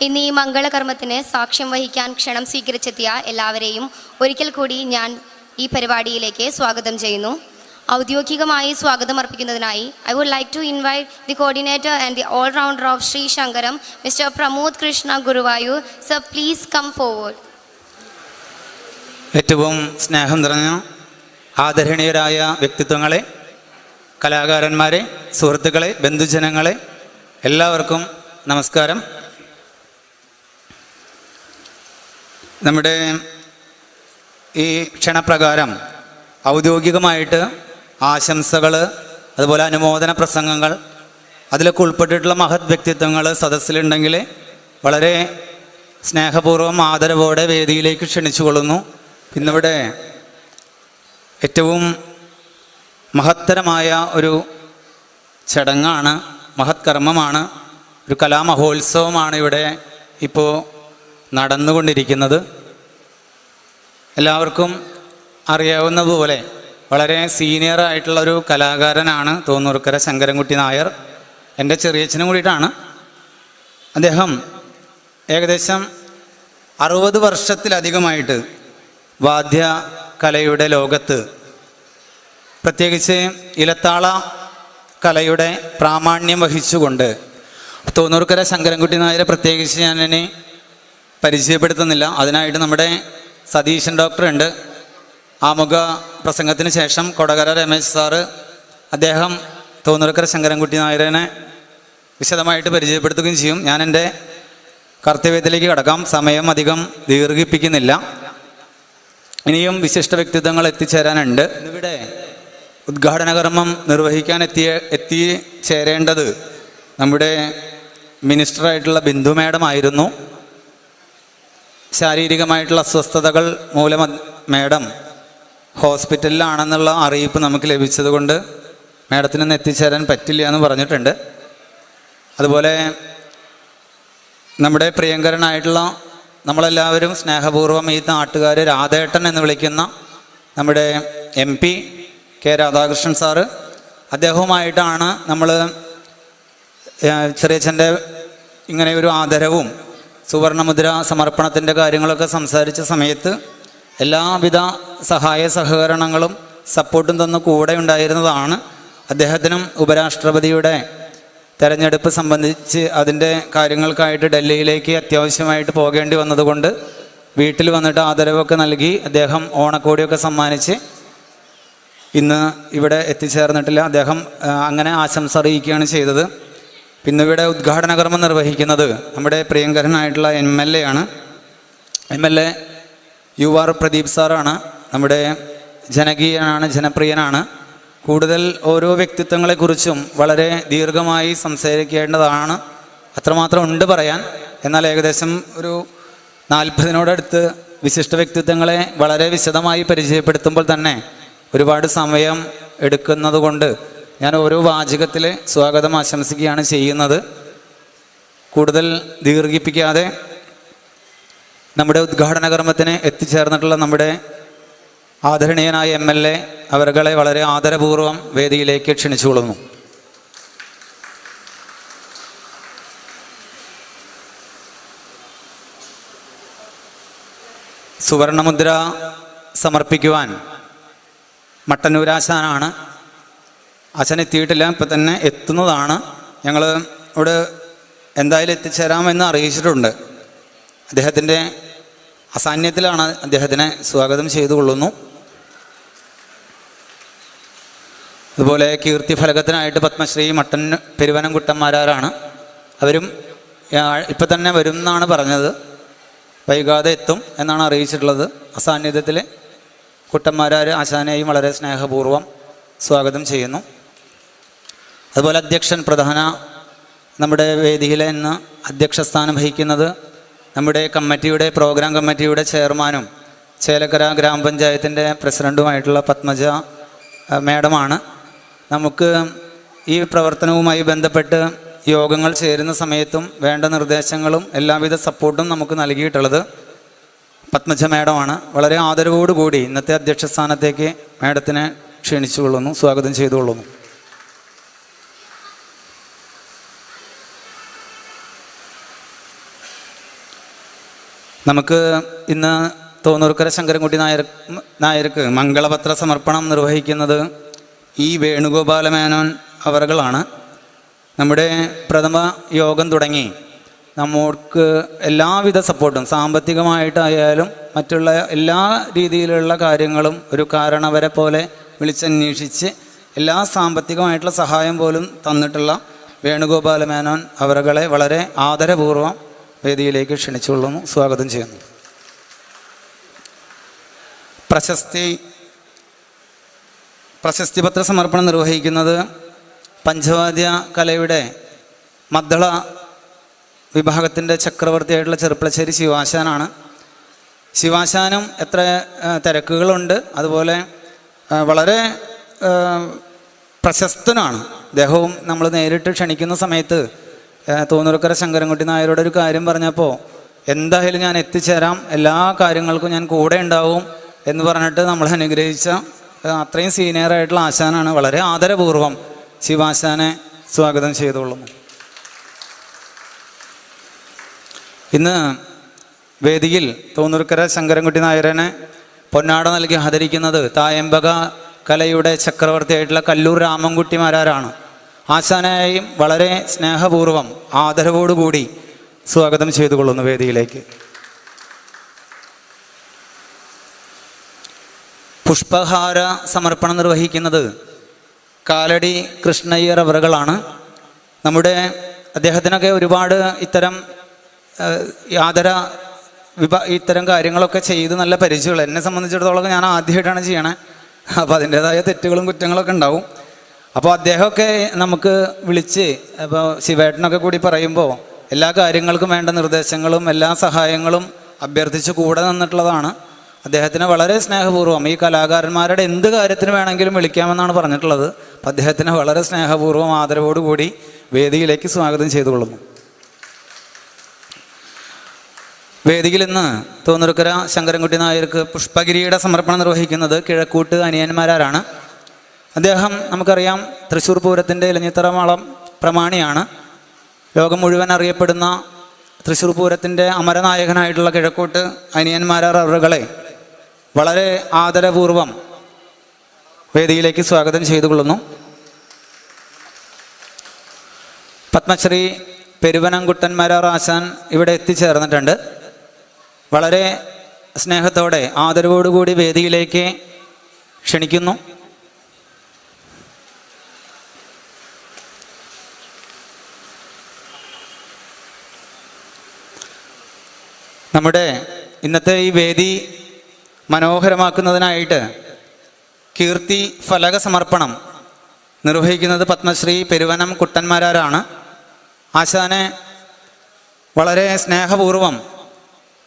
ഇന്ന് ഈ മംഗളകർമ്മത്തിന് സാക്ഷ്യം വഹിക്കാൻ ക്ഷണം സ്വീകരിച്ചെത്തിയ എല്ലാവരെയും ഒരിക്കൽ കൂടി ഞാൻ ഈ പരിപാടിയിലേക്ക് സ്വാഗതം ചെയ്യുന്നു. ഔദ്യോഗികമായി സ്വാഗതം അർപ്പിക്കുന്നതിനായി I would like to invite the coordinator and the all rounder of Sree Sankaram mister Pramod Krishna Guruvayur sir please come forward ഏറ്റവും സ്നേഹം നിറഞ്ഞ ആദരണീയരായ വ്യക്തിത്വങ്ങളെ കലാകാരന്മാരെ സുഹൃത്തുക്കളെ ബന്ധുജനങ്ങളെ എല്ലാവർക്കും നമസ്കാരം. നമ്മുടെ ഈ ക്ഷണപ്രകാരം ഔദ്യോഗികമായിട്ട് ആശംസകൾ അതുപോലെ അനുമോദന പ്രസംഗങ്ങൾ അതിലൊക്കെ ഉൾപ്പെട്ടിട്ടുള്ള മഹത് വ്യക്തിത്വങ്ങൾ സദസ്സിലുണ്ടെങ്കിൽ വളരെ സ്നേഹപൂർവം ആദരവോടെ വേദിയിലേക്ക് ക്ഷണിച്ചുകൊള്ളുന്നു. പിന്നിവിടെ ഏറ്റവും മഹത്തരമായ ഒരു ചടങ്ങാണ് മഹത്കർമ്മമാണ് ഒരു കലാമഹോത്സവമാണ് ഇവിടെ ഇപ്പോൾ നടന്നുകൊണ്ടിരിക്കുന്നത്. എല്ലാവർക്കും അറിയാവുന്നതുപോലെ വളരെ സീനിയർ ആയിട്ടുള്ള ഒരു കലാകാരനാണ് തോന്നൂർക്കര ശങ്കരൻകുട്ടി നായർ. എന്റെ ചെറിയച്ഛനും കൂടിയിട്ടാണ്. അദ്ദേഹം ഏകദേശം അറുപത് വർഷത്തിലധികമായിട്ട് വാദ്യ കലയുടെ ലോകത്ത് പ്രത്യേകിച്ച് ഇലത്താള കലയുടെ പ്രാമാണ്യം വഹിച്ചുകൊണ്ട് തോന്നൂർക്കര ശങ്കരൻകുട്ടി നായരെ പ്രത്യേകിച്ച് ഞാൻ ഇനി പരിചയപ്പെടുത്തുന്നില്ല. അതിനായിട്ട് നമ്മുടെ സതീശൻ ഡോക്ടറുണ്ട്. ആമുഖ പ്രസംഗത്തിന് ശേഷം കൊടകര രമേശ് സാറ് അദ്ദേഹം തോന്നൂർക്കര ശങ്കരൻകുട്ടി നായരനെ വിശദമായിട്ട് പരിചയപ്പെടുത്തുകയും ചെയ്യും. ഞാൻ എന്റെ കർത്തവ്യത്തിലേക്ക് കടക്കാം. സമയം അധികം ദീർഘിപ്പിക്കുന്നില്ല. ഇനിയും വിശിഷ്ട വ്യക്തിത്വങ്ങൾ എത്തിച്ചേരാനുണ്ട്. ഇവിടെ ഉദ്ഘാടന കർമ്മം നിർവഹിക്കാൻ എത്തിയ ചേരേണ്ടത് നമ്മുടെ മിനിസ്റ്ററായിട്ടുള്ള ബിന്ദു മാഡം ആയിരുന്നു. ശാരീരികമായിട്ടുള്ള അസ്വസ്ഥതകൾ മൂലം മേഡം ഹോസ്പിറ്റലിലാണെന്നുള്ള അറിയിപ്പ് നമുക്ക് ലഭിച്ചതുകൊണ്ട് മാഡത്തിനൊന്ന് എത്തിച്ചേരാൻ പറ്റില്ല എന്ന് പറഞ്ഞിട്ടുണ്ട്. അതുപോലെ നമ്മുടെ പ്രിയങ്കരനായിട്ടുള്ള നമ്മളെല്ലാവരും സ്നേഹപൂർവം ഈ നാട്ടുകാർ രാധേട്ടൻ എന്ന് വിളിക്കുന്ന നമ്മുടെ M P K Radhakrishnan sir അദ്ദേഹവുമായിട്ടാണ് നമ്മൾ ചെറിയച്ഛന്റെ ഇങ്ങനെ ഒരു ആദരവും സുവർണമുദ്ര സമർപ്പണത്തിന്റെ കാര്യങ്ങളൊക്കെ സംസാരിച്ച സമയത്ത് എല്ലാവിധ സഹായ സഹകരണങ്ങളും സപ്പോർട്ടും തന്ന് കൂടെ ഉണ്ടായിരുന്നതാണ് അദ്ദേഹത്തിനും ഉപരാഷ്ട്രപതിയുടെ തെരഞ്ഞെടുപ്പ് സംബന്ധിച്ച് അതിന്റെ കാര്യങ്ങൾക്കായിട്ട് ഡൽഹിയിലേക്ക് അത്യാവശ്യമായിട്ട് പോകേണ്ടി വന്നതുകൊണ്ട് വീട്ടിൽ വന്നിട്ട് ആദരവൊക്കെ നൽകി അദ്ദേഹം ഓണക്കോടിയൊക്കെ സമ്മാനിച്ച് ഇന്ന് ഇവിടെ എത്തിച്ചേർന്നിട്ടില്ല. അദ്ദേഹം അങ്ങനെ ആശംസ അറിയിക്കുകയാണ് ചെയ്തത്. പിന്നെ ഇവിടെ ഉദ്ഘാടന കർമ്മം നിർവഹിക്കുന്നത് നമ്മുടെ പ്രിയങ്കരനായിട്ടുള്ള എം എൽ എ ആണ്. M L A U R Pradeep സാറാണ്. നമ്മുടെ ജനകീയനാണ് ജനപ്രിയനാണ്. കൂടുതൽ ഓരോ വ്യക്തിത്വങ്ങളെക്കുറിച്ചും വളരെ ദീർഘമായി സംസാരിക്കേണ്ടതാണ്. അത്രമാത്രം ഉണ്ട് പറയാൻ. എന്നാൽ ഏകദേശം ഒരു നാൽപ്പതിനോടടുത്ത് വിശിഷ്ട വ്യക്തിത്വങ്ങളെ വളരെ വിശദമായി പരിചയപ്പെടുത്തുമ്പോൾ തന്നെ ഒരുപാട് സമയം എടുക്കുന്നത് കൊണ്ട് ഞാൻ ഓരോ വാചകത്തിൽ സ്വാഗതം ആശംസിക്കുകയാണ് ചെയ്യുന്നത്. കൂടുതൽ ദീർഘിപ്പിക്കാതെ നമ്മുടെ ഉദ്ഘാടന കർമ്മത്തിന് എത്തിച്ചേർന്നിട്ടുള്ള നമ്മുടെ ആദരണീയനായ എം എൽ എ അവരുകളെ വളരെ ആദരപൂർവം വേദിയിലേക്ക് ക്ഷണിച്ചുകൊള്ളുന്നു. സുവർണമുദ്ര സമർപ്പിക്കുവാൻ മട്ടന്നൂരാശാനാണ് അച്ഛൻ എത്തിയിട്ടില്ല ഇപ്പം തന്നെ എത്തുന്നതാണ്. ഞങ്ങൾ ഇവിടെ എന്തായാലും എത്തിച്ചേരാമെന്ന് അറിയിച്ചിട്ടുണ്ട്. അദ്ദേഹത്തിന്റെ അസാന്നിധ്യത്തിലാണ് അദ്ദേഹത്തിനെ സ്വാഗതം ചെയ്തു കൊള്ളുന്നു അതുപോലെ കീർത്തി ഫലകത്തിനായിട്ട് പത്മശ്രീ മട്ടൻ പെരുവനം പെരുവനംകുട്ടന്മാരാരാണ്. അവരും ഇപ്പം തന്നെ വരും എന്നാണ് പറഞ്ഞത്. വൈകാതെ എത്തും എന്നാണ് അറിയിച്ചിട്ടുള്ളത്. അസാന്നിധ്യത്തിൽ കുട്ടന്മാരാർ ആശാനെയും വളരെ സ്നേഹപൂർവം സ്വാഗതം ചെയ്യുന്നു. അതുപോലെ അധ്യക്ഷൻ പ്രധാന നമ്മുടെ വേദിയിലെ ഇന്ന് അധ്യക്ഷ സ്ഥാനം വഹിക്കുന്നത് നമ്മുടെ കമ്മിറ്റിയുടെ പ്രോഗ്രാം കമ്മിറ്റിയുടെ ചെയർമാനും ചേലക്കര ഗ്രാമപഞ്ചായത്തിന്റെ പ്രസിഡന്റുമായിട്ടുള്ള പത്മജ മാഡമാണ്. നമുക്ക് ഈ പ്രവർത്തനവുമായി ബന്ധപ്പെട്ട് യോഗങ്ങൾ ചേരുന്ന സമയത്തും വേണ്ട നിർദ്ദേശങ്ങളും എല്ലാവിധ സപ്പോർട്ടും നമുക്ക് നൽകിയിട്ടുള്ളത് പത്മജ മാഡമാണ്. വളരെ ആദരവോടുകൂടി ഇന്നത്തെ അധ്യക്ഷ സ്ഥാനത്തേക്ക് മാഡത്തിനെ ക്ഷണിച്ചുകൊള്ളുന്നു സ്വാഗതം ചെയ്തുകൊള്ളുന്നു. നമുക്ക് ഇന്ന് തോന്നൂർക്കര ശങ്കരൻകുട്ടി നായർ നായർക്ക് മംഗളപത്ര സമർപ്പണം നിർവഹിക്കുന്നത് ഈ വേണുഗോപാല മേനോൻ അവറുകളാണ്. നമ്മുടെ പ്രഥമ യോഗം തുടങ്ങി. നമ്മൾക്ക് എല്ലാവിധ സപ്പോർട്ടും സാമ്പത്തികമായിട്ടായാലും മറ്റുള്ള എല്ലാ രീതിയിലുള്ള കാര്യങ്ങളും ഒരു കാരണവരെ പോലെ വിളിച്ചന്വേഷിച്ച് എല്ലാ സാമ്പത്തികമായിട്ടുള്ള സഹായം പോലും തന്നിട്ടുള്ള വേണുഗോപാല മേനോൻ അവറുകളെ വളരെ ആദരപൂർവം വേദിയിലേക്ക് ക്ഷണിച്ചുകൊള്ളുന്നു. സ്വാഗതം ചെയ്യുന്നു. പ്രശസ്തി പ്രശസ്തി പത്ര സമർപ്പണം നിർവഹിക്കുന്നത് പഞ്ചവാദ്യ കലയുടെ മദ്ദള വിഭാഗത്തിന്റെ ചക്രവർത്തിയായിട്ടുള്ള ചെറുപ്പളശ്ശേരി ശിവാശാനാണ്. ശിവാശാനും എത്ര തിരക്കുകളുണ്ട്. അതുപോലെ വളരെ പ്രശസ്തനാണ്. അദ്ദേഹവും നമ്മൾ നേരിട്ട് ക്ഷണിക്കുന്ന സമയത്ത് തോന്നൂർക്കര ശങ്കരൻകുട്ടി നായരോട് ഒരു കാര്യം പറഞ്ഞപ്പോൾ എന്തായാലും ഞാൻ എത്തിച്ചേരാം എല്ലാ കാര്യങ്ങൾക്കും ഞാൻ കൂടെ ഉണ്ടാവും എന്ന് പറഞ്ഞിട്ട് നമ്മൾ അനുഗ്രഹിച്ച അത്രയും സീനിയറായിട്ടുള്ള ആശാനാണ്. വളരെ ആദരപൂർവം ശിവാശാനെ സ്വാഗതം ചെയ്തുകൊള്ളുന്നു. ഇന്ന് വേദിയിൽ തോന്നൂർക്കര ശങ്കരൻകുട്ടി നായരനെ പൊന്നാട നൽകി ആദരിക്കുന്നത് തായമ്പക കലയുടെ ചക്രവർത്തിയായിട്ടുള്ള കല്ലൂർ രാമൻകുട്ടി മാരാരാണ് ആശാനെയും വളരെ സ്നേഹപൂർവം ആദരവോടുകൂടി സ്വാഗതം ചെയ്തുകൊള്ളുന്നു വേദിയിലേക്ക്. പുഷ്പഹാര സമർപ്പണം നിർവഹിക്കുന്നത് കാലടി കൃഷ്ണയ്യർ അവറുകളാണ്. നമ്മുടെ അദ്ദേഹത്തിനൊക്കെ ഒരുപാട് ഇത്തരം ആദര വിഭ ഇത്തരം കാര്യങ്ങളൊക്കെ ചെയ്ത് നല്ല പരിചയമുള്ള എന്നെ സംബന്ധിച്ചിടത്തോളം ഞാൻ ആദ്യമായിട്ടാണ് ചെയ്യണേ. അപ്പോൾ അതിന്റേതായ തെറ്റുകളും കുറ്റങ്ങളൊക്കെ ഉണ്ടാവും. അപ്പോൾ അദ്ദേഹമൊക്കെ നമുക്ക് വിളിച്ച് അപ്പോൾ ശിവേട്ടനൊക്കെ കൂടി പറയുമ്പോൾ എല്ലാ കാര്യങ്ങൾക്കും വേണ്ട നിർദ്ദേശങ്ങളും എല്ലാ സഹായങ്ങളും അഭ്യർത്ഥിച്ച് കൂടെ നിന്നിട്ടുള്ളതാണ്. അദ്ദേഹത്തിനെ വളരെ സ്നേഹപൂർവം ഈ കലാകാരന്മാരുടെ എന്ത് കാര്യത്തിന് വേണമെങ്കിലും വിളിക്കാമെന്നാണ് പറഞ്ഞിട്ടുള്ളത്. അപ്പം അദ്ദേഹത്തിനെ വളരെ സ്നേഹപൂർവം ആദരവോടുകൂടി വേദിയിലേക്ക് സ്വാഗതം ചെയ്തുകൊള്ളുന്നു. വേദിയിൽ ഇന്ന് തോന്നൂർക്കര ശങ്കരൻകുട്ടി നായർക്ക് പുഷ്പഗിരിയുടെ സമർപ്പണം നിർവഹിക്കുന്നത് കിഴക്കൂട്ട് അനിയന്മാരാണ് അദ്ദേഹം നമുക്കറിയാം തൃശ്ശൂർ പൂരത്തിന്റെ ഇലഞ്ഞിത്തറമാളം പ്രമാണിയാണ്. ലോകം മുഴുവൻ അറിയപ്പെടുന്ന തൃശ്ശൂർ പൂരത്തിന്റെ അമരനായകനായിട്ടുള്ള കിഴക്കോട്ട് അനിയന്മാരാർ അവരുകളെ വളരെ ആദരപൂർവം വേദിയിലേക്ക് സ്വാഗതം ചെയ്തുകൊള്ളുന്നു. പത്മശ്രീ പെരുവനംകുട്ടന്മാരാർ ആശാൻ ഇവിടെ എത്തിച്ചേർന്നിട്ടുണ്ട്. വളരെ സ്നേഹത്തോടെ ആദരവോടുകൂടി വേദിയിലേക്ക് ക്ഷണിക്കുന്നു. നമ്മുടെ ഇന്നത്തെ ഈ വേദി മനോഹരമാക്കുന്നതിനായിട്ട് കീർത്തി ഫലക സമർപ്പണം നിർവഹിക്കുന്നത് പത്മശ്രീ പെരുവനം കുട്ടന്മാരാരാണ്. ആശാനെ വളരെ സ്നേഹപൂർവം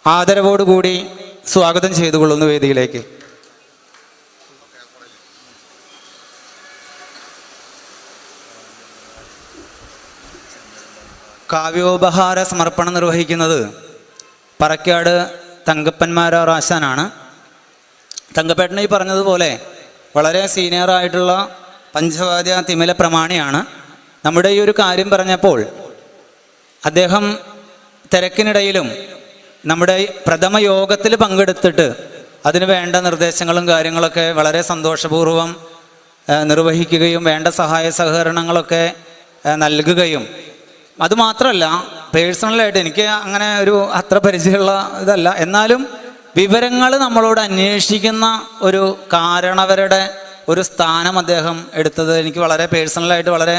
ആദരവോടുകൂടി സ്വാഗതം ചെയ്തുകൊള്ളുന്നു വേദിയിലേക്ക്. കാവ്യോപഹാര സമർപ്പണം നിർവഹിക്കുന്നത് പറക്കാട് തങ്കപ്പന്മാരാർ ആശാനാണ് തങ്കപ്പേട്ടൻ ഈ പറഞ്ഞതുപോലെ വളരെ സീനിയറായിട്ടുള്ള പഞ്ചവാദ്യ തിമില പ്രമാണിയാണ്. നമ്മുടെ ഈ ഒരു കാര്യം പറഞ്ഞപ്പോൾ അദ്ദേഹം തിരക്കിനിടയിലും നമ്മുടെ പ്രഥമ യോഗത്തിൽ പങ്കെടുത്തിട്ട് അതിന് വേണ്ട നിർദ്ദേശങ്ങളും കാര്യങ്ങളൊക്കെ വളരെ സന്തോഷപൂർവം നിർവഹിക്കുകയും വേണ്ട സഹായ സഹകരണങ്ങളൊക്കെ നൽകുകയും അതുമാത്രമല്ല പേഴ്സണലായിട്ട് എനിക്ക് അങ്ങനെ ഒരു അത്ര പരിചയമുള്ള ഇതല്ല. എന്നാലും വിവരങ്ങൾ നമ്മളോട് അന്വേഷിക്കുന്ന ഒരു കാരണവരുടെ ഒരു സ്ഥാനം അദ്ദേഹം എടുത്തത് എനിക്ക് വളരെ പേഴ്സണലായിട്ട് വളരെ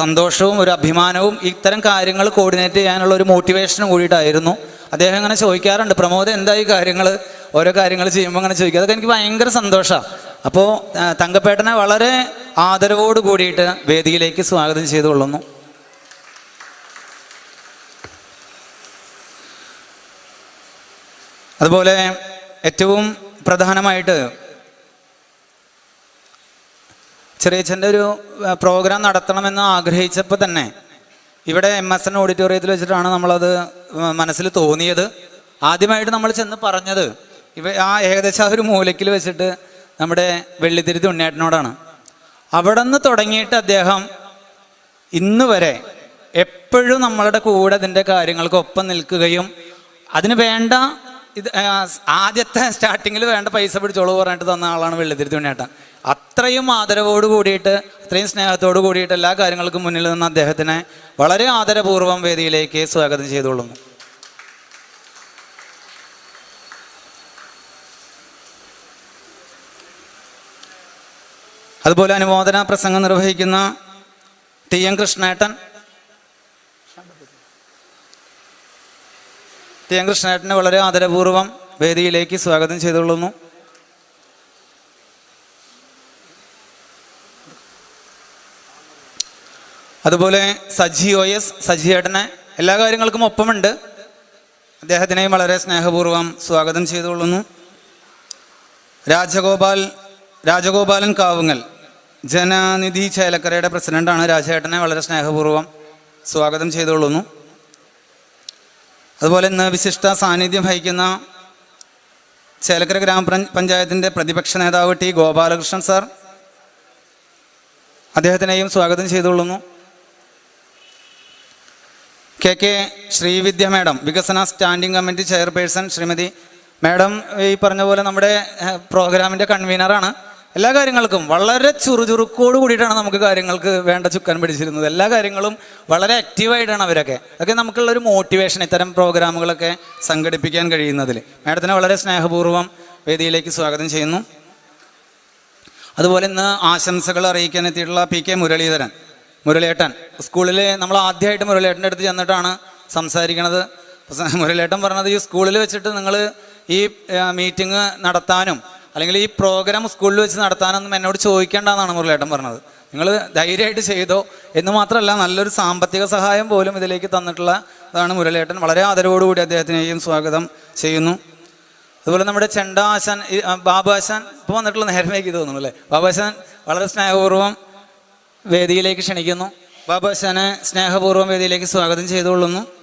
സന്തോഷവും ഒരു അഭിമാനവും ഇത്തരം കാര്യങ്ങൾ കോർഡിനേറ്റ് ചെയ്യാനുള്ള ഒരു മോട്ടിവേഷനും കൂടിയിട്ടായിരുന്നു. അദ്ദേഹം ഇങ്ങനെ ചോദിക്കാറുണ്ട് പ്രമോദ് എന്തായി കാര്യങ്ങൾ ഓരോ കാര്യങ്ങൾ ചെയ്യുമ്പോൾ അങ്ങനെ ചോദിക്കുക അതൊക്കെ എനിക്ക് ഭയങ്കര സന്തോഷമാണ് അപ്പോൾ തങ്കപ്പേട്ടനെ വളരെ ആദരവോട് കൂടിയിട്ട് വേദിയിലേക്ക് സ്വാഗതം ചെയ്തുകൊള്ളുന്നു. അതുപോലെ ഏറ്റവും പ്രധാനമായിട്ട് ചെറിയച്ഛന്റെ ഒരു പ്രോഗ്രാം നടത്തണമെന്ന് ആഗ്രഹിച്ചപ്പോൾ തന്നെ ഇവിടെ എം എസ് എൻ ഓഡിറ്റോറിയത്തിൽ വെച്ചിട്ടാണ് നമ്മളത് മനസ്സിൽ തോന്നിയത്. ആദ്യമായിട്ട് നമ്മൾ ചെന്ന് പറഞ്ഞത് ഇവ ആ ഏകദേശം ആ ഒരു മൂലയ്ക്കിൽ വെച്ചിട്ട് നമ്മുടെ വെള്ളിത്തിരുത്തി ഉണ്ണേട്ടനോടാണ് അവിടെ നിന്ന് തുടങ്ങിയിട്ട് അദ്ദേഹം ഇന്ന് വരെ എപ്പോഴും നമ്മളുടെ കൂടെ ഇതിന്റെ കാര്യങ്ങൾക്ക് ഒപ്പം നിൽക്കുകയും അതിന് വേണ്ട ഇത് ആദ്യത്തെ സ്റ്റാർട്ടിങ്ങിൽ വേണ്ട പൈസ പിടിച്ചോളൂ പറഞ്ഞിട്ട് തന്ന ആളാണ് വെള്ളിത്തിരുത്തുണ്ണിയേട്ടൻ അത്രയും ആദരവോട് കൂടിയിട്ട് അത്രയും സ്നേഹത്തോട് കൂടിയിട്ട് എല്ലാ കാര്യങ്ങൾക്കും മുന്നിൽ നിന്ന് അദ്ദേഹത്തിനെ വളരെ ആദരപൂർവം വേദിയിലേക്ക് സ്വാഗതം ചെയ്തുകൊള്ളുന്നു. അതുപോലെ അനുമോദന പ്രസംഗം നിർവഹിക്കുന്ന ടി എം കൃഷ്ണേട്ടൻ ടി എൻ കൃഷ്ണേട്ടനെ വളരെ ആദരപൂർവം വേദിയിലേക്ക് സ്വാഗതം ചെയ്തുകൊള്ളുന്നു. അതുപോലെ സജി ഒ എസ് സജിയേട്ടനെ എല്ലാ കാര്യങ്ങൾക്കും ഒപ്പമുണ്ട്. അദ്ദേഹത്തിനെയും വളരെ സ്നേഹപൂർവം സ്വാഗതം ചെയ്തുകൊള്ളുന്നു. രാജഗോപാൽ രാജഗോപാലൻ കാവുങ്ങൽ ജനനിധി ചേലക്കരയുടെ പ്രസിഡന്റാണ് രാജേട്ടനെ വളരെ സ്നേഹപൂർവം സ്വാഗതം ചെയ്തുകൊള്ളുന്നു. അതുപോലെ ഇന്ന് വിശിഷ്ട സാന്നിധ്യം വഹിക്കുന്ന ചേലക്കര ഗ്രാമപഞ്ചായത്തിന്റെ പ്രതിപക്ഷ നേതാവ് ടി ഗോപാലകൃഷ്ണൻ സാർ അദ്ദേഹത്തിനെയും സ്വാഗതം ചെയ്തുകൊള്ളുന്നു. കെ കെ ശ്രീവിദ്യ മാഡം വികസന standing committee chairperson Shrimati madam ഈ പറഞ്ഞ പോലെ നമ്മുടെ പ്രോഗ്രാമിന്റെ കൺവീനറാണ്. എല്ലാ കാര്യങ്ങൾക്കും വളരെ ചുറുചുറുക്കോട് കൂടിയിട്ടാണ് നമുക്ക് കാര്യങ്ങൾക്ക് വേണ്ട ചുക്കാൻ പിടിച്ചിരുന്നത്. എല്ലാ കാര്യങ്ങളും വളരെ ആക്റ്റീവായിട്ടാണ് അവരൊക്കെ. അതൊക്കെ നമുക്കുള്ള ഒരു മോട്ടിവേഷൻ ഇത്തരം പ്രോഗ്രാമുകളൊക്കെ സംഘടിപ്പിക്കാൻ കഴിയുന്നതിൽ. മാഡത്തിനെ വളരെ സ്നേഹപൂർവം വേദിയിലേക്ക് സ്വാഗതം ചെയ്യുന്നു. അതുപോലെ ഇന്ന് ആശംസകൾ അറിയിക്കാൻ എത്തിയിട്ടുള്ള പി കെ മുരളീധരൻ മുരളിയേട്ടൻ. സ്കൂളിൽ നമ്മൾ ആദ്യമായിട്ട് മുരളിയേട്ടന്റെ അടുത്ത് ചെന്നിട്ടാണ് സംസാരിക്കണത്. മുരളിയേട്ടൻ പറഞ്ഞത് ഈ സ്കൂളിൽ വെച്ചിട്ട് നിങ്ങൾ ഈ മീറ്റിംഗ് നടത്താനും അല്ലെങ്കിൽ ഈ പ്രോഗ്രാം സ്കൂളിൽ വെച്ച് നടത്താനൊന്നും എന്നോട് ചോദിക്കേണ്ടെന്നാണ് മുരളിയേട്ടൻ പറഞ്ഞത്. നിങ്ങൾ ധൈര്യമായിട്ട് ചെയ്തോ എന്ന് മാത്രമല്ല നല്ലൊരു സാമ്പത്തിക സഹായം പോലും ഇതിലേക്ക് തന്നിട്ടുള്ള അതാണ് മുരളിയേട്ടൻ. വളരെ ആദരവോടുകൂടി അദ്ദേഹത്തിനെയും സ്വാഗതം ചെയ്യുന്നു. അതുപോലെ നമ്മുടെ ചെണ്ട ആശാൻ ഈ, ആ, ബാബു ആശാൻ ഇപ്പോൾ വന്നിട്ടുള്ള നേരമേക്ക് തോന്നുന്നു അല്ലേ? ബാബാശാൻ വളരെ സ്നേഹപൂർവം വേദിയിലേക്ക് ക്ഷണിക്കുന്നു. ബാബാശാനെ സ്നേഹപൂർവം വേദിയിലേക്ക് സ്വാഗതം ചെയ്തുകൊള്ളുന്നു.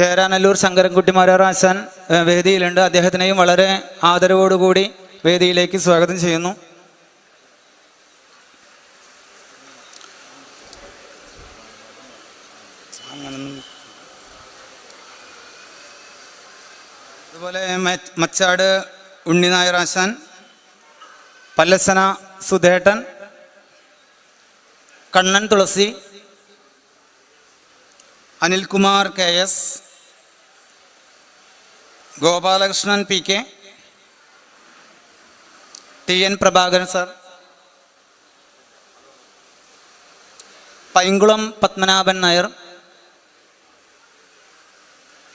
ചേരാനല്ലൂർ ശങ്കരൻകുട്ടിമാരാർ ആശാൻ ഏഹ്, വേദിയിലുണ്ട്. അദ്ദേഹത്തിനെയും വളരെ ആദരവോടുകൂടി വേദിയിലേക്ക് സ്വാഗതം ചെയ്യുന്നു. അതുപോലെ മച്ചാട് ആശാൻ Pallassana സുധേട്ടൻ Kannan Thulasi Anilkumar K S Gopalakrishnan P K. T N Prabhakaran sir. Painkulam Padmanabhan Nair.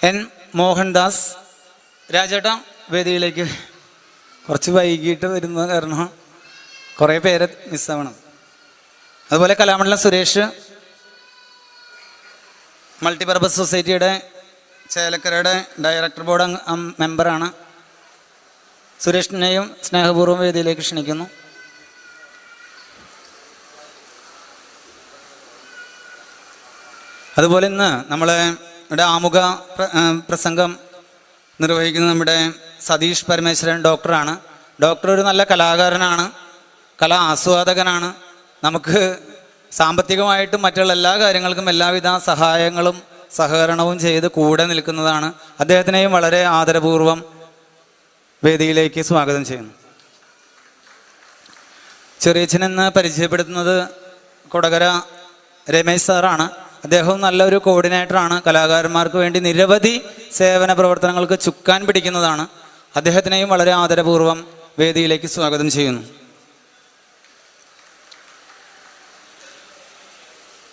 N Mohandas. രാജേട്ട വേദിയിലേക്ക് കുറച്ച് വൈകിട്ട് വരുന്ന കാരണം കുറേ പേരെ മിസ്സാവണം. അതുപോലെ കലാമണ്ഡലം സുരേഷ് മൾട്ടിപർപ്പസ് സൊസൈറ്റിയുടെ ചേലക്കരയുടെ ഡയറക്ടർ ബോർഡ് മെമ്പറാണ് സുരേഷിനെയും സ്നേഹപൂർവം വേദിയിലേക്ക് ക്ഷണിക്കുന്നു. അതുപോലെ ഇന്ന് നമ്മളെ ഇവിടെ ആമുഖ പ്രസംഗം നിർവഹിക്കുന്ന നമ്മുടെ സതീഷ് പരമേശ്വരൻ ഡോക്ടറാണ്. ഡോക്ടർ ഒരു നല്ല കലാകാരനാണ് കലാ ആസ്വാദകനാണ്. നമുക്ക് സാമ്പത്തികമായിട്ടും മറ്റുള്ള എല്ലാ കാര്യങ്ങൾക്കും എല്ലാവിധ സഹായങ്ങളും സഹകരണവും ചെയ്ത് കൂടെ നിൽക്കുന്നതാണ്. അദ്ദേഹത്തിനെയും വളരെ ആദരപൂർവം വേദിയിലേക്ക് സ്വാഗതം ചെയ്യുന്നു. ചെറിയച്ഛനെന്ന് പരിചയപ്പെടുത്തുന്നത് കൊടകര രമേശ് സാറാണ്. അദ്ദേഹവും നല്ലൊരു കോർഡിനേറ്ററാണ് കലാകാരന്മാർക്ക് വേണ്ടി നിരവധി സേവന പ്രവർത്തനങ്ങൾക്ക് ചുക്കാൻ പിടിക്കുന്നതാണ്. അദ്ദേഹത്തിനെയും വളരെ ആദരപൂർവം വേദിയിലേക്ക് സ്വാഗതം ചെയ്യുന്നു.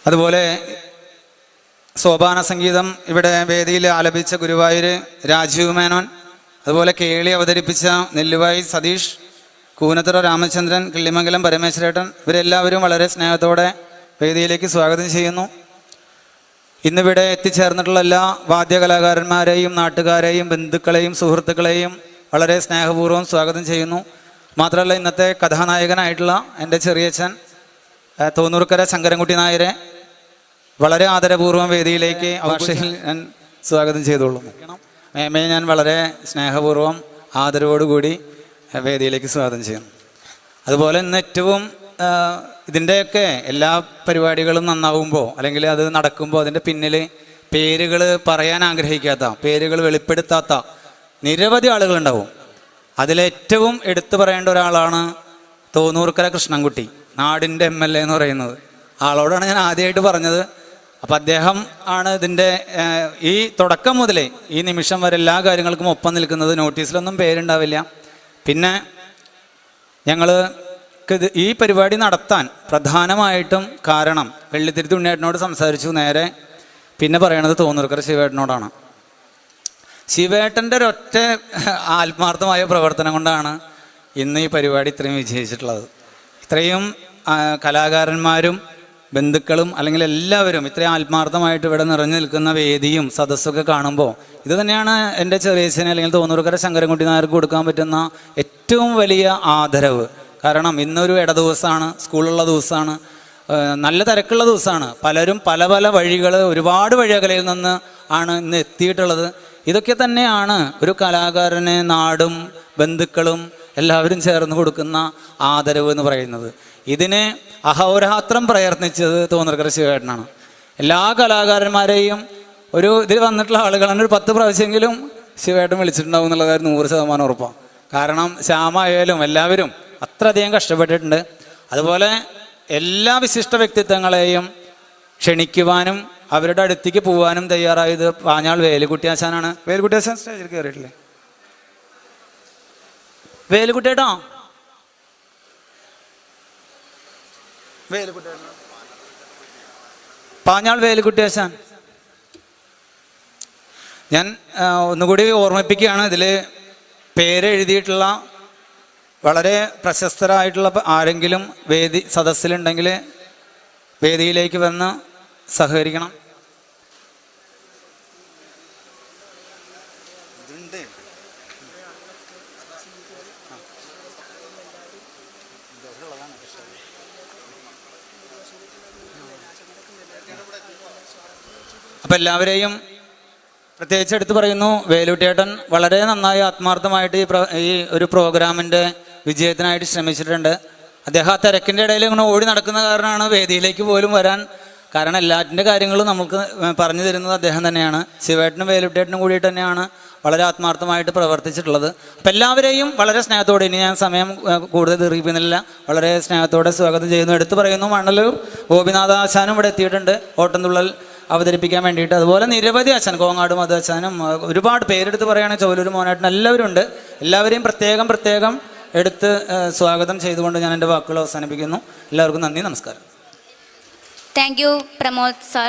അതുപോലെ സോപാന സംഗീതം ഇവിടെ വേദിയിൽ ആലപിച്ച ഗുരുവായൂർ രാജീവ് മേനോൻ അതുപോലെ കേളി അവതരിപ്പിച്ച നെല്ലുവായി സതീഷ് കൂനത്തറ രാമചന്ദ്രൻ കിള്ളിമംഗലം പരമേശ്വരേട്ടൻ ഇവരെല്ലാവരും വളരെ സ്നേഹത്തോടെ വേദിയിലേക്ക് സ്വാഗതം ചെയ്യുന്നു. ഇന്നിവിടെ എത്തിച്ചേർന്നിട്ടുള്ള എല്ലാ വാദ്യകലാകാരന്മാരെയും നാട്ടുകാരെയും ബന്ധുക്കളെയും സുഹൃത്തുക്കളെയും വളരെ സ്നേഹപൂർവം സ്വാഗതം ചെയ്യുന്നു. മാത്രമല്ല ഇന്നത്തെ കഥാനായകനായിട്ടുള്ള എന്റെ ചെറിയച്ഛൻ തോന്നൂർക്കര ശങ്കരൻകുട്ടി നായരെ വളരെ ആദരപൂർവം വേദിയിലേക്ക് ഭാഷയിൽ ഞാൻ സ്വാഗതം ചെയ്തോളൂ മേമയെ ഞാൻ വളരെ സ്നേഹപൂർവം ആദരവോടുകൂടി വേദിയിലേക്ക് സ്വാഗതം ചെയ്യുന്നു. അതുപോലെ ഇന്ന് ഏറ്റവും ഇതിന്റെയൊക്കെ എല്ലാ പരിപാടികളും നന്നാവുമ്പോൾ അല്ലെങ്കിൽ അത് നടക്കുമ്പോൾ അതിന്റെ പിന്നിൽ പേരുകൾ പറയാൻ ആഗ്രഹിക്കാത്ത പേരുകൾ വെളിപ്പെടുത്താത്ത നിരവധി ആളുകളുണ്ടാവും. അതിലേറ്റവും എടുത്തു പറയേണ്ട ഒരാളാണ് തോന്നൂർക്കര കൃഷ്ണൻകുട്ടി നാടിന്റെ എം എൽ എ എന്ന് പറയുന്നത്. ആളോടാണ് ഞാൻ ആദ്യമായിട്ട് പറഞ്ഞത്. അപ്പം അദ്ദേഹം ആണ് ഇതിന്റെ ഈ തുടക്കം മുതലേ ഈ നിമിഷം വരെ എല്ലാ കാര്യങ്ങൾക്കും ഒപ്പം നിൽക്കുന്നത്. നോട്ടീസിലൊന്നും പേരുണ്ടാവില്ല. പിന്നെ ഞങ്ങൾ ഈ പരിപാടി നടത്താൻ പ്രധാനമായിട്ടും കാരണം വെള്ളിത്തിരുത്തി ഉണ്ണിയേട്ടനോട് സംസാരിച്ചു നേരെ. പിന്നെ പറയണത് തോന്നൂർക്കര ശിവേട്ടനോടാണ്. ശിവേട്ടന്റെ ഒരൊറ്റ ആത്മാർത്ഥമായ പ്രവർത്തനം കൊണ്ടാണ് ഇന്ന് ഈ പരിപാടി ഇത്രയും വിജയിച്ചിട്ടുള്ളത്. ഇത്രയും കലാകാരന്മാരും ബന്ധുക്കളും അല്ലെങ്കിൽ എല്ലാവരും ഇത്രയും ആത്മാർത്ഥമായിട്ട് ഇവിടെ നിറഞ്ഞു നിൽക്കുന്ന വേദിയും സദസ്സൊക്കെ കാണുമ്പോൾ ഇത് തന്നെയാണ് എന്റെ ചെറിയച്ഛന് അല്ലെങ്കിൽ തോന്നൂർക്കര ശങ്കരൻകുട്ടി നായർക്ക് കൊടുക്കാൻ പറ്റുന്ന ഏറ്റവും വലിയ ആദരവ്. കാരണം ഇന്നൊരു ഇട ദിവസമാണ് സ്കൂളുള്ള ദിവസമാണ് നല്ല തിരക്കുള്ള ദിവസമാണ്. പലരും പല പല വഴികൾ ഒരുപാട് വഴിയകലയിൽ നിന്ന് ആണ് ഇന്ന് എത്തിയിട്ടുള്ളത്. ഇതൊക്കെ തന്നെയാണ് ഒരു കലാകാരന് നാടും ബന്ധുക്കളും എല്ലാവരും ചേർന്ന് കൊടുക്കുന്ന ആദരവ് എന്ന് പറയുന്നത്. ഇതിന് അഹോരാത്രം പ്രയത്നിച്ചത് തോന്നർക്കര ശിവേട്ടനാണ് എല്ലാ കലാകാരന്മാരെയും ഒരു ഇതിൽ വന്നിട്ടുള്ള ആളുകളാണ് ഒരു പത്ത് പ്രാവശ്യമെങ്കിലും ശിവേട്ടൻ വിളിച്ചിട്ടുണ്ടാവും എന്നുള്ള കാര്യം നൂറ് ശതമാനം ഉറപ്പാണ് കാരണം ശ്യാമായാലും എല്ലാവരും അത്രയധികം കഷ്ടപ്പെട്ടിട്ടുണ്ട്. അതുപോലെ എല്ലാ വിശിഷ്ട വ്യക്തിത്വങ്ങളെയും ക്ഷണിക്കുവാനും അവരുടെ അടുത്തേക്ക് പോകാനും തയ്യാറായത് പാഞ്ഞാൾ വേലുകുട്ടിയാശാനാണ് വേലുകുട്ടിയാശാൻ സ്റ്റേജിൽ കയറിയിട്ടില്ലേ വേലുകുട്ടിയേട്ടോ പാഞ്ഞാൾ വേലുകുട്ടിയാശാൻ ഞാൻ ഒന്നുകൂടി ഓർമ്മിപ്പിക്കുകയാണ്. ഇതിൽ പേരെഴുതിയിട്ടുള്ള വളരെ പ്രശസ്തരായിട്ടുള്ള ആരെങ്കിലും വേദി സദസ്സിലുണ്ടെങ്കിൽ വേദിയിലേക്ക് വന്ന് സഹകരിക്കണം. അപ്പം എല്ലാവരെയും പ്രത്യേകിച്ച് എടുത്തു പറയുന്നു വേലുട്ടിയേട്ടൻ വളരെ നന്നായി ആത്മാർത്ഥമായിട്ട് ഈ ഈ ഒരു പ്രോഗ്രാമിന്റെ വിജയത്തിനായിട്ട് ശ്രമിച്ചിട്ടുണ്ട്. അദ്ദേഹം ആ തിരക്കിന്റെ ഇടയിൽ ഇങ്ങനെ ഓടി നടക്കുന്ന കാരണമാണ് വേദിയിലേക്ക് പോലും വരാൻ കാരണം എല്ലാറ്റിന്റെ കാര്യങ്ങളും നമുക്ക് പറഞ്ഞു തരുന്നത് അദ്ദേഹം തന്നെയാണ്. ശിവേട്ടനും വേലുട്ടിയേട്ടനും കൂടിയിട്ട് തന്നെയാണ് വളരെ ആത്മാർത്ഥമായിട്ട് പ്രവർത്തിച്ചിട്ടുള്ളത്. അപ്പം എല്ലാവരെയും വളരെ സ്നേഹത്തോടെ ഇനി ഞാൻ സമയം കൂടുതൽ ദീർഘിപ്പിക്കുന്നില്ല. വളരെ സ്നേഹത്തോടെ സ്വാഗതം ചെയ്യുന്നു. എടുത്തു പറയുന്നു മണ്ണല്ലൂർ ഗോപിനാഥാശാനും ഇവിടെ എത്തിയിട്ടുണ്ട്. ഓട്ടംതുള്ളൽ അവതരിപ്പിക്കാൻ വേണ്ടിയിട്ട്. അതുപോലെ നിരവധി അച്ഛൻ കോങ്ങാട് മധു അച്ഛനും ഒരുപാട് പേരെടുത്ത് പറയുകയാണെങ്കിൽ ചോലൂർ മോനായിട്ട് എല്ലാവരും ഉണ്ട് എല്ലാവരെയും പ്രത്യേകം പ്രത്യേകം എടുത്ത് സ്വാഗതം ചെയ്തുകൊണ്ട് ഞാൻ എന്റെ വാക്കുകൾ അവസാനിപ്പിക്കുന്നു. എല്ലാവർക്കും നന്ദി നമസ്കാരം. Thank you Pramod sir